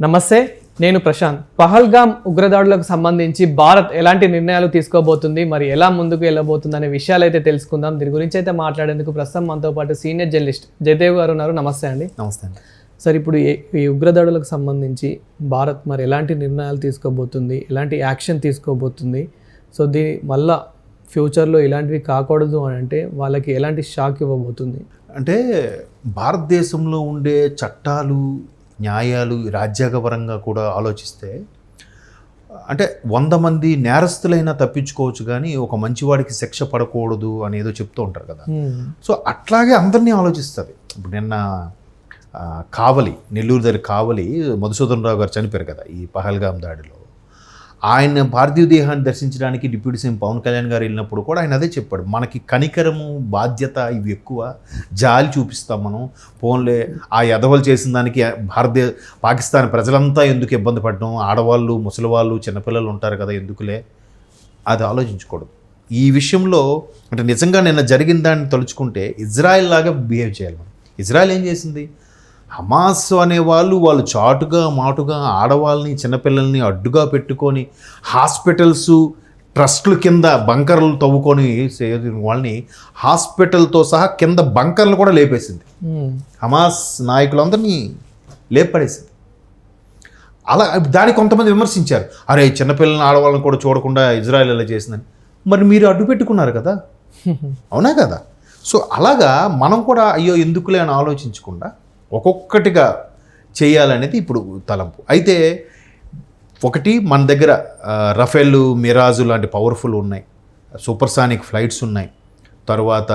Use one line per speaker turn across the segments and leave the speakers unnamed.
నమస్తే నేను ప్రశాంత్. పహల్గామ్ ఉగ్రదాడులకు సంబంధించి భారత్ ఎలాంటి నిర్ణయాలు తీసుకోబోతుంది మరి ఎలా ముందుకు వెళ్ళబోతుంది అనే విషయాలు అయితే తెలుసుకుందాం. దీని గురించి అయితే మాట్లాడేందుకు ప్రస్తుతం మనతో పాటు సీనియర్ జర్నలిస్ట్ జయదేవ్ గారు ఉన్నారు. నమస్తే అండి.
నమస్తే అండి.
సార్ ఇప్పుడు ఈ- ఉగ్రదాడులకు సంబంధించి భారత్ మరి ఎలాంటి నిర్ణయాలు తీసుకోబోతుంది ఎలాంటి యాక్షన్ తీసుకోబోతుంది సో దీని వల్ల ఫ్యూచర్లో ఇలాంటివి కాకూడదు అని అంటే వాళ్ళకి ఎలాంటి షాక్ ఇవ్వబోతుంది?
అంటే భారతదేశంలో ఉండే చట్టాలు న్యాయాలు రాజ్యాంగపరంగా కూడా ఆలోచిస్తే అంటే వంద మంది నేరస్తులైనా తప్పించుకోవచ్చు కానీ ఒక మంచివాడికి శిక్ష పడకూడదు అని ఏదో చెప్తూ ఉంటారు కదా. సో అట్లాగే అందరినీ ఆలోచిస్తుంది. ఇప్పుడు నిన్న కావలి నెల్లూరు దగ్గర కావలి మధుసూదన్ రావు గారు చనిపోయారు కదా ఈ పహల్గాం దాడిలో. ఆయన పార్థివ దేహాన్ని దర్శించడానికి డిప్యూటీ సీఎం పవన్ కళ్యాణ్ గారు వెళ్ళినప్పుడు కూడా ఆయన అదే చెప్పాడు. మనకి కనికరము బాధ్యత ఇవి ఎక్కువ. జాలి చూపిస్తాం మనం. ఫోన్లే ఆ ఎదవలు చేసిన దానికి భారతదేశ పాకిస్తాన్ ప్రజలంతా ఎందుకు ఇబ్బంది పడడం? ఆడవాళ్ళు ముసలివాళ్ళు చిన్నపిల్లలు ఉంటారు కదా ఎందుకులే? అది ఆలోచించకూడదు. ఈ విషయంలో అంటే నిజంగా నిన్న జరిగిన దాన్ని తలుచుకుంటే ఇజ్రాయెల్ లాగా బిహేవ్ చేయాలి మనం. ఇజ్రాయెల్ ఏం చేసింది? హమాస్ అనే వాళ్ళు వాళ్ళు చాటుగా మాటుగా ఆడవాళ్ళని చిన్నపిల్లల్ని అడ్డుగా పెట్టుకొని హాస్పిటల్స్ ట్రస్టుల కింద బంకర్లు తవ్వుకొని వాళ్ళని హాస్పిటల్తో సహా కింద బంకర్లు కూడా లేపేసింది.
హ్మ్.
హమాస్ నాయకులందరినీ లేపడేసింది. అలా దానికి కొంతమంది విమర్శించారు. అరే చిన్నపిల్లల్ని ఆడవాళ్ళని కూడా చూడకుండా ఇజ్రాయెల్ ఎలా చేసిందని. మరి మీరు అడ్డు పెట్టుకున్నారు కదా? అవునా కదా? సో అలాగా మనం కూడా అయ్యో ఎందుకులే అని ఆలోచించకుండా ఒక్కొక్కటిగా చేయాలనేది ఇప్పుడు తలంపు. అయితే ఒకటి మన దగ్గర రఫేల్ మిరాజు లాంటి పవర్ఫుల్ ఉన్నాయి. సూపర్సానిక్ ఫ్లైట్స్ ఉన్నాయి. తర్వాత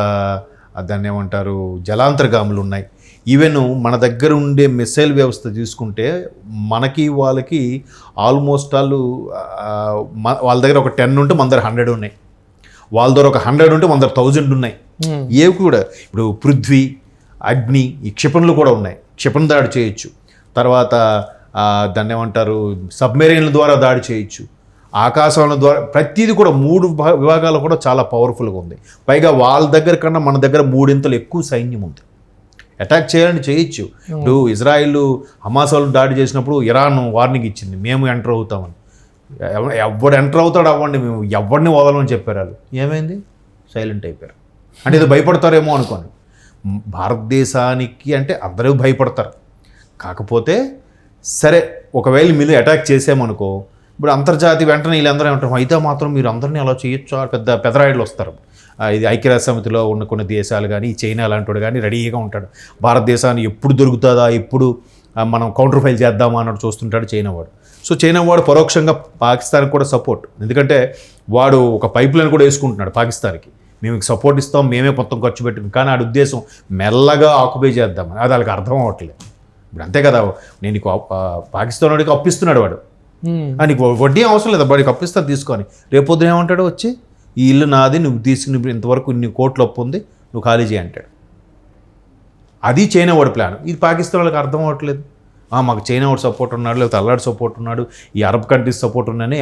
దాన్ని ఏమంటారు జలాంతర్గాములు ఉన్నాయి. ఈవెన్ మన దగ్గర ఉండే మిసైల్ వ్యవస్థ తీసుకుంటే మనకి వాళ్ళకి ఆల్మోస్ట్ వాళ్ళు వాళ్ళ దగ్గర ఒక టెన్ ఉంటే మన దగ్గర హండ్రెడ్ ఉన్నాయి. వాళ్ళ దగ్గర ఒక హండ్రెడ్ ఉంటే మన దగ్గర థౌజండ్ ఉన్నాయి.
హ్మ్.
ఏవి కూడా ఇప్పుడు పృథ్వీ అగ్ని ఈ క్షిపణులు కూడా ఉన్నాయి. క్షిపణి దాడి చేయొచ్చు. తర్వాత దాన్ని ఏమంటారు? సబ్మెరైన్ల ద్వారా దాడి చేయొచ్చు. ఆకాశాల ద్వారా ప్రతిదీ కూడా మూడు విభాగాలు కూడా చాలా పవర్ఫుల్గా ఉంది. పైగా వాళ్ళ దగ్గర కన్నా మన దగ్గర మూడింతలు ఎక్కువ సైన్యం ఉంది. అటాక్ చేయాలని చేయొచ్చు. ఇప్పుడు ఇజ్రాయిల్ హమాస్ వాళ్ళు దాడి చేసినప్పుడు ఇరాన్ వార్నింగ్ ఇచ్చింది. మేము ఎంటర్ అవుతామని. ఎవ- ఎవడు ఎంటర్ అవుతాడు అవ్వండి మేము ఎవరిని వదలమని చెప్పారు వాళ్ళు. ఏమైంది? సైలెంట్ అయిపోయారు. అంటే ఇది భయపడతారేమో అనుకోని. భారతదేశానికి అంటే అందరూ భయపడతారు. కాకపోతే సరే ఒకవేళ మీరు అటాక్ చేసామనుకో ఇప్పుడు అంతర్జాతీయ వెంటనే వీళ్ళందరూ ఏమంటారు అయితే మాత్రం మీరు అందరినీ అలా చేయొచ్చు? పెద్ద పెదరాయిలు వస్తారు. ఇది ఐక్యరాజ్య సమితిలో ఉన్న కొన్ని దేశాలు కానీ ఈ చైనా లాంటి కానీ రెడీగా ఉంటాడు. భారతదేశాన్ని ఎప్పుడు దొరుకుతుందా? ఎప్పుడు మనం కౌంటర్ ఫైల్ చేద్దామా అన్నట్టు చూస్తుంటాడు చైనా వాడు. సో చైనా వాడు పరోక్షంగా పాకిస్తాన్కి కూడా సపోర్ట్. ఎందుకంటే వాడు ఒక పైప్ లైన్ కూడా వేసుకుంటున్నాడు పాకిస్తాన్కి. మేము సపోర్ట్ ఇస్తాం మేమే మొత్తం ఖర్చు పెట్టుకుని కానీ ఆడి ఉద్దేశం మెల్లగా ఆక్యుపై చేద్దామని. అది వాళ్ళకి అర్థం అవ్వట్లేదు. ఇప్పుడు అంతే కదా నేను నీకు పాకిస్తాన్ వాడికి అప్పిస్తున్నాడు వాడు. నీకు వడ్డీ అవసరం లేదు వాడికి అప్పిస్తా తీసుకొని. రేపొద్దున ఏమంటాడు వచ్చి ఈ ఇల్లు నాది నువ్వు తీసుకుని ఇంతవరకు ఇన్ని కోట్లు అప్పు ఉంది నువ్వు ఖాళీ చేయి అంటాడు. అది చైనా వాడి ప్లాన్. ఇది పాకిస్తాన్ వాళ్ళకి అర్థం అవ్వట్లేదు. మాకు చైనా వాడు సపోర్ట్ ఉన్నాడు లేకపోతే అల్లాడి సపోర్ట్ ఉన్నాడు ఈ అరబ్ కంట్రీస్ సపోర్ట్ ఉన్నాయని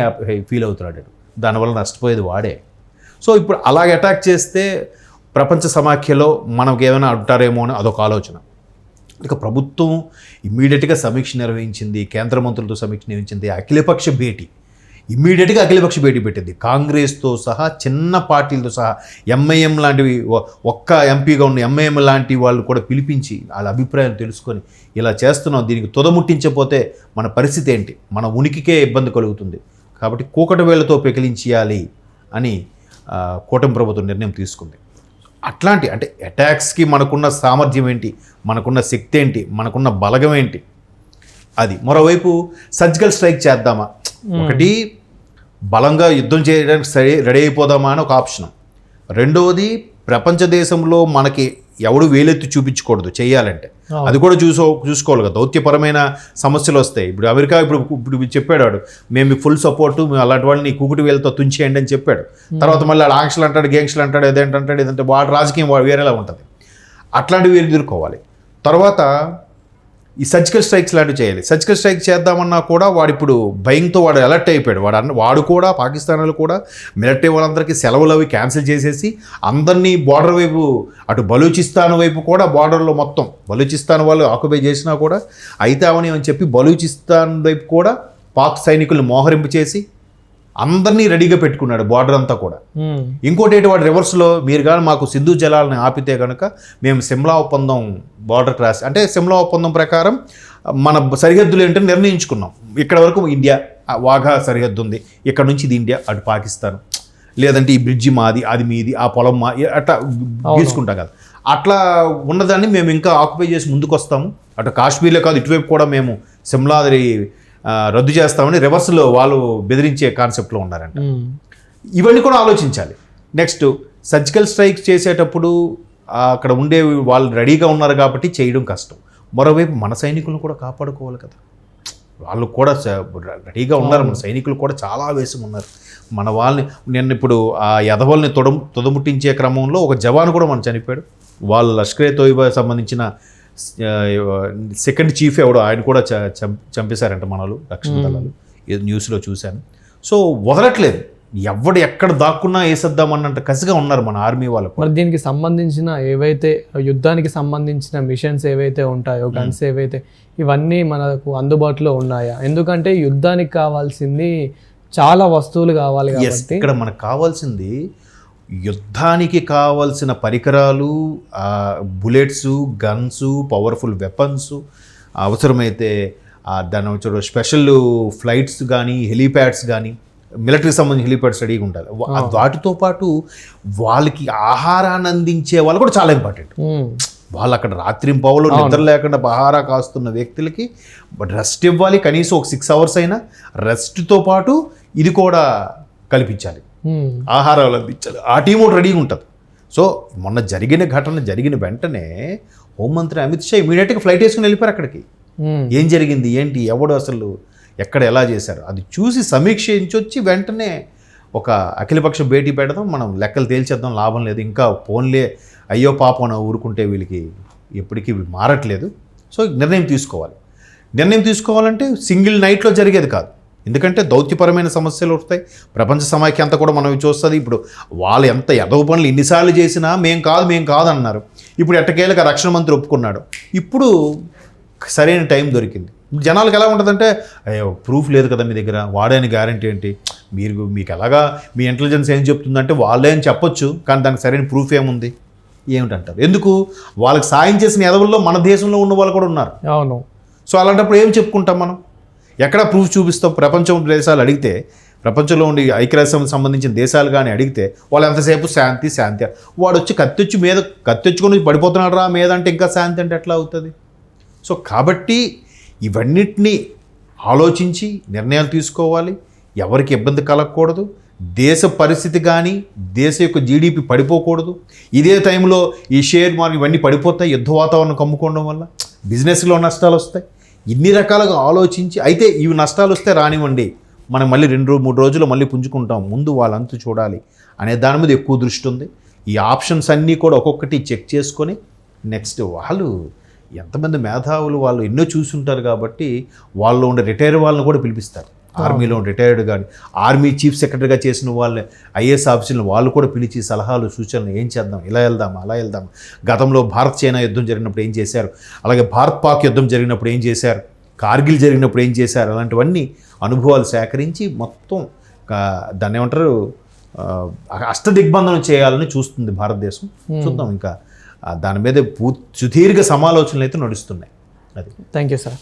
ఫీల్ అవుతున్నాడు. దానివల్ల నష్టపోయేది వాడే. సో ఇప్పుడు అలాగ అటాక్ చేస్తే ప్రపంచ సమాఖ్యలో మనకు ఏమైనా అంటారేమో అని అదొక ఆలోచన. ఇక ప్రభుత్వం ఇమ్మీడియట్గా సమీక్ష నిర్వహించింది కేంద్ర మంత్రులతో సమీక్ష నిర్వహించింది అఖిలపక్ష భేటీ. ఇమ్మీడియట్గా అఖిలపక్ష భేటీ పెట్టింది. కాంగ్రెస్తో సహా చిన్న పార్టీలతో సహా ఎంఐఎం లాంటివి ఒక్క ఎంపీగా ఉన్న ఎంఐఎం లాంటి వాళ్ళు కూడా పిలిపించి వాళ్ళ అభిప్రాయం తెలుసుకొని ఇలా చేస్తున్నాం. దీనికి తుదముట్టించకపోతే మన పరిస్థితి ఏంటి? మన ఉనికికే ఇబ్బంది కలుగుతుంది. కాబట్టి కూకటవేళ్ళతో పెకిలించేయాలి అని కూటమి ప్రభుత్వం నిర్ణయం తీసుకుంది. అట్లాంటి అంటే అటాక్స్కి మనకున్న సామర్థ్యం ఏంటి? మనకున్న శక్తి ఏంటి? మనకున్న బలగం ఏంటి? అది. మరోవైపు సర్జికల్ స్ట్రైక్ చేద్దామా? ఒకటి బలంగా యుద్ధం చేయడానికి సరే రెడీ అయిపోదామా అని ఒక ఆప్షన్. రెండవది ప్రపంచ దేశంలో మనకి ఎవడు వేలెత్తి చూపించకూడదు చేయాలంటే. అది కూడా చూసో చూసుకోవాలి కదా. దౌత్యపరమైన సమస్యలు వస్తాయి. ఇప్పుడు అమెరికా ఇప్పుడు ఇప్పుడు చెప్పాడు వాడు మేము మీకు ఫుల్ సపోర్ట్ మేము అలాంటి వాళ్ళని కూకుటి వేలతో తుంచేయండి అని చెప్పాడు. తర్వాత మళ్ళీ ఆడు ఆంక్షలు అంటాడు గేంక్షలు అంటాడు ఏదేంటంటాడు ఏదంటే వాడు రాజకీయం వాడు వేరేలా ఉంటుంది. అట్లాంటివి ఎదుర్కోవాలి? తర్వాత ఈ సర్జికల్ స్ట్రైక్స్ లాంటివి చేయాలి. సర్జికల్ స్ట్రైక్ చేద్దామన్నా కూడా వాడు ఇప్పుడు భయంతో వాడు అలర్ట్ అయిపోయాడు. వాడు అన్న వాడు కూడా పాకిస్తాన్ కూడా మిలిటరీ వాళ్ళందరికీ సెలవులు అవి క్యాన్సిల్ చేసేసి అందరినీ బార్డర్ వైపు అటు బలూచిస్తాన్ వైపు కూడా బార్డర్లో మొత్తం బలూచిస్తాన్ వాళ్ళు ఆక్యుపై చేసినా కూడా అయితే అని చెప్పి బలూచిస్తాన్ వైపు కూడా పాక్ సైనికులను మోహరింపు చేసి అందరినీ రెడీగా పెట్టుకున్నాడు బార్డర్ అంతా కూడా. ఇంకోటి ఏంటి వాడు రివర్స్లో మీరు కానీ మాకు సింధు జలాలని ఆపితే కనుక మేము సిమ్లా ఒప్పందం బార్డర్ క్రాస్ అంటే సిమ్లా ఒప్పందం ప్రకారం మన సరిహద్దులు ఏంటో నిర్ణయించుకున్నాం. ఇక్కడ వరకు ఇండియా వాఘా సరిహద్దు ఉంది. ఇక్కడ నుంచి ఇది ఇండియా అటు పాకిస్తాన్. లేదంటే ఈ బ్రిడ్జి మాది అది మీది ఆ పొలం మా అట్లా గీసుకుంటాం కదా. అట్లా ఉన్నదాన్ని మేము ఇంకా ఆక్యుపై చేసి ముందుకు వస్తాము అటు కాశ్మీర్లో కాదు ఇటువైపు కూడా మేము సిమ్లాది రద్దు చేస్తామని రివర్స్లో వాళ్ళు బెదిరించే కాన్సెప్ట్లో ఉన్నారంట. ఇవన్నీ కూడా ఆలోచించాలి. నెక్స్ట్ సర్జికల్ స్ట్రైక్ చేసేటప్పుడు అక్కడ ఉండే వాళ్ళు రెడీగా ఉన్నారు కాబట్టి చేయడం కష్టం. మరోవైపు మన సైనికులను కూడా కాపాడుకోవాలి కదా. వాళ్ళు కూడా రెడీగా ఉన్నారు. మన సైనికులు కూడా చాలా ఆవేశం ఉన్నారు. మన వాళ్ళని నేను ఇప్పుడు ఆ యదవల్ని తొడ తొదముట్టించే క్రమంలో ఒక జవాన్ కూడా మనం చనిపోయాడు. వాళ్ళు లష్కరే తోయిబా సంబంధించిన సెకండ్ చీఫ్ ఎవడో ఆయన కూడా చంపేశారంట మనలు రక్షణ దళాలు. న్యూస్లో చూశాను. సో వదలట్లేదు. ఎవడు ఎక్కడ దాక్కున్నా వేసేద్దామన్నంత కసిగా ఉన్నారు మన ఆర్మీ వాళ్ళు కూడా.
మరి దీనికి సంబంధించిన ఏవైతే యుద్ధానికి సంబంధించిన మిషన్స్ ఏవైతే ఉంటాయో గన్స్ ఏవైతే ఇవన్నీ మనకు అందుబాటులో ఉన్నాయా? ఎందుకంటే యుద్ధానికి కావాల్సింది చాలా వస్తువులు కావాలి కాబట్టి.
ఇక్కడ మనకు కావాల్సింది యుద్ధానికి కావాల్సిన పరికరాలు బుల్లెట్స్ గన్స్ పవర్ఫుల్ వెపన్స్ అవసరమైతే దాని వచ్చే స్పెషల్ ఫ్లైట్స్ కానీ హెలీప్యాడ్స్ కానీ మిలిటరీకి సంబంధించిన హెలీప్యాడ్స్ రెడీగా ఉండాలి వాటితో పాటు వాళ్ళకి ఆహారాన్ని అందించే వాళ్ళు కూడా చాలా ఇంపార్టెంట్. వాళ్ళు అక్కడ రాత్రి పావులు నిద్ర లేకుండా బహారా కాస్తున్న వ్యక్తులకి రెస్ట్ ఇవ్వాలి కనీసం ఒక సిక్స్ అవర్స్ అయినా రెస్ట్తో పాటు ఇది కూడా కల్పించాలి. ఆహారాలు అందించాలి. ఆ టీం కూడా రెడీగా ఉంటుంది. సో మొన్న జరిగిన ఘటన జరిగిన వెంటనే హోంమంత్రి అమిత్ షా ఇమీడియట్గా ఫ్లైట్ వేసుకుని వెళ్ళిపోయారు అక్కడికి. ఏం జరిగింది? ఏంటి? ఎవడు అసలు? ఎక్కడ ఎలా చేశారు? అది చూసి సమీక్షించొచ్చి వెంటనే ఒక అఖిలపక్ష భేటీ పెడదాం మనం లెక్కలు తేల్చేద్దాం లాభం లేదు. ఇంకా ఫోన్లే అయ్యో పాపం అని ఊరుకుంటే వీళ్ళకి ఎప్పటికీ మారట్లేదు. సో నిర్ణయం తీసుకోవాలి. నిర్ణయం తీసుకోవాలంటే సింగిల్ నైట్లో జరిగేది కాదు. ఎందుకంటే దౌత్యపరమైన సమస్యలు వస్తాయి. ప్రపంచ సమాఖ్య అంతా కూడా మనం చూస్తుంది. ఇప్పుడు వాళ్ళు ఎంత ఎదవ పనులు ఎన్నిసార్లు చేసినా మేం కాదు మేం కాదు అన్నారు. ఇప్పుడు ఎట్టకేలకు రక్షణ మంత్రి ఒప్పుకున్నాడు. ఇప్పుడు సరైన టైం దొరికింది. జనాలకు ఎలా ఉంటుందంటే అయ్యో ప్రూఫ్ లేదు కదా మీ దగ్గర. వాడని గ్యారంటీ ఏంటి? మీరు మీకు ఎలాగా మీ ఇంటెలిజెన్స్ ఏం చెప్తుందంటే వాళ్ళే అని చెప్పొచ్చు కానీ దానికి సరైన ప్రూఫ్ ఏముంది? ఏమిటంటారు? ఎందుకు? వాళ్ళకి సాయం చేసిన ఎదవుల్లో మన దేశంలో ఉన్న వాళ్ళు కూడా ఉన్నారు.
అవును.
సో అలాంటప్పుడు ఏం చెప్పుకుంటాం మనం? ఎక్కడ ప్రూఫ్ చూపిస్తాం? ప్రపంచం దేశాలు అడిగితే ప్రపంచంలో ఉండి ఐక్యరాజ్యం సంబంధించిన దేశాలు కానీ అడిగితే వాళ్ళు ఎంతసేపు శాంతి శాంతి? వాడు వచ్చి కత్తొచ్చి మీద కత్తెచ్చుకొని పడిపోతున్నాడు రా మీద అంటే ఇంకా శాంతి అంటే ఎట్లా అవుతుంది? సో కాబట్టి ఇవన్నిటినీ ఆలోచించి నిర్ణయాలు తీసుకోవాలి. ఎవరికి ఇబ్బంది కలగకూడదు. దేశ పరిస్థితి కానీ దేశ యొక్క జీడిపి పడిపోకూడదు. ఇదే టైంలో ఈ షేర్ మార్కెట్ ఇవన్నీ పడిపోతాయి యుద్ధ వాతావరణం కమ్ముకోవడం వల్ల. బిజినెస్లో నష్టాలు వస్తాయి. ఇన్ని రకాలుగా ఆలోచించి అయితే ఇవి నష్టాలు వస్తే రానివ్వండి. మనం మళ్ళీ రెండు మూడు రోజులు మళ్ళీ పుంజుకుంటాం. ముందు వాళ్ళంతా చూడాలి అనే దాని మీద ఎక్కువ దృష్టి ఉంది. ఈ ఆప్షన్స్ అన్నీ కూడా ఒక్కొక్కటి చెక్ చేసుకొని నెక్స్ట్ వాళ్ళు ఎంతమంది మేధావులు వాళ్ళు ఎన్నో చూసుంటారు కాబట్టి వాళ్ళు ఉండే రిటైర్ వాళ్ళని కూడా పిలిపిస్తారు. ఆర్మీలో రిటైర్డ్ కానీ ఆర్మీ చీఫ్ సెక్రటరీగా చేసిన వాళ్ళని ఐఏఎస్ ఆఫీసులను వాళ్ళు కూడా పిలిచి సలహాలు సూచనలు ఏం చేద్దాం ఇలా వెళ్దాం అలా వెళ్దాం గతంలో భారత్ చైనా యుద్ధం జరిగినప్పుడు ఏం చేశారు? అలాగే భారత్ పాక్ యుద్ధం జరిగినప్పుడు ఏం చేశారు? కార్గిల్ జరిగినప్పుడు ఏం చేశారు? అలాంటివన్నీ అనుభవాలు సేకరించి మొత్తం దాన్ని ఏమంటారు అష్టదిగ్బంధనం చేయాలని చూస్తుంది భారతదేశం. చూద్దాం ఇంకా. దాని మీద పూ సుదీర్ఘ సమాలోచనలు అయితే నడుస్తున్నాయి. అది.
Thank you sir.